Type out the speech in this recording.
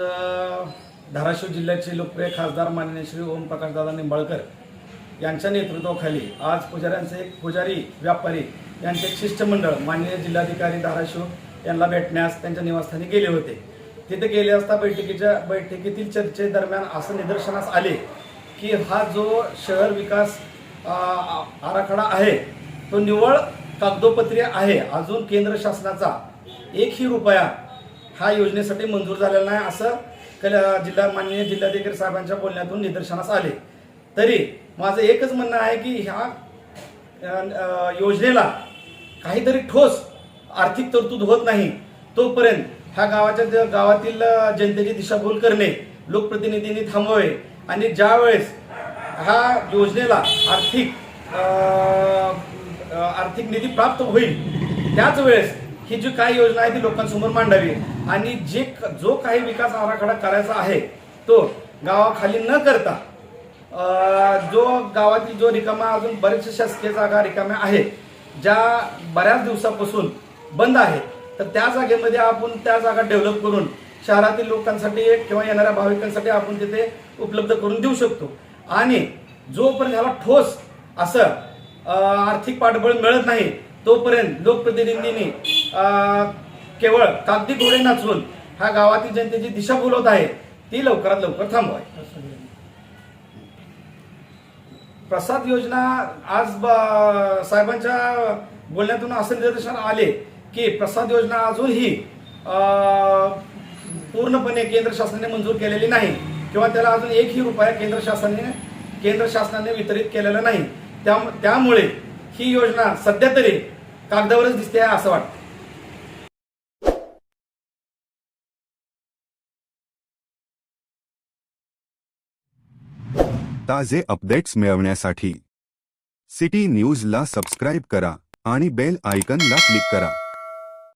धाराशिव जिल्ह्याचे लोकप्रिय खासदार माननीय श्री ओमप्रकाशदादा निंबाळकर यांच्या नेतृत्वाखाली आज पुजाऱ्यांचे एक पुजारी व्यापारी यांचे एक शिष्टमंडळ माननीय जिल्हाधिकारी धाराशिव यांना भेटण्यास त्यांच्या निवासस्थानी गेले होते. तिथे गेले असता बैठकीच्या बैठकीतील चर्चेदरम्यान असं निदर्शनास आले की हा जो शहर विकास आराखडा आहे तो निव्वळ कागदोपत्री आहे. अजून केंद्र शासनाचा एकही रुपया हा योजनेसाठी मंजूर झालेला नाही असं कल जिल्हा माननीय जिल्हाधिकारी साहेबांच्या बोलण्यातून निदर्शनास आले. तरी माझं एकच म्हणणं आहे की ह्या योजनेला काहीतरी ठोस आर्थिक तरतूद होत नाही. तोपर्यंत ह्या गावाच्या ज- गावातील जनतेची दिशाभूल करणे लोकप्रतिनिधींनी थांबवावे. आणि ज्या वेळेस ह्या योजनेला आर्थिक आर्थिक निधी प्राप्त होईल त्याच वेळेस ही जी काही योजना आहे ती लोकांसमोर मांडावी. आणि जे जो काही विकास आराखडा करायचा आहे तो गावाखाली न करता जो गावातील जो रिकामा अजून बरेचशा शासकीय जागा रिकाम्या आहेत ज्या बऱ्याच दिवसापासून बंद आहेत तर त्या जागेमध्ये आपण त्या जागा डेव्हलप करून शहरातील लोकांसाठी किंवा येणाऱ्या भाविकांसाठी आपण तिथे उपलब्ध करून देऊ शकतो. आणि जोपर्यंत ह्याला ठोस असं आर्थिक पाठबळ मिळत नाही तोपर्यंत लोकप्रतिनिधींनी केवळ कागदी घोडे नाचून हा गावातील जनतेची दिशा बोलवत आहे ती लवकरात लवकर थांबवाय प्रसाद योजना आज साहेबांच्या बोलण्यातून असं निदर्शन आले की प्रसाद योजना अजूनही पूर्णपणे केंद्र शासनाने मंजूर केलेली नाही किंवा त्याला अजून एकही रुपया केंद्र शासनाने केंद्र शासनाने वितरित केलेला नाही. त्यामुळे ही योजना सध्या तरी कागदावरच दिसते आहे असं वाटतं ताजे अपडेट्स मिळवण्यासाठी. सिटी न्यूजला सबस्क्राईब करा आणि बेल आयकनला क्लिक करा.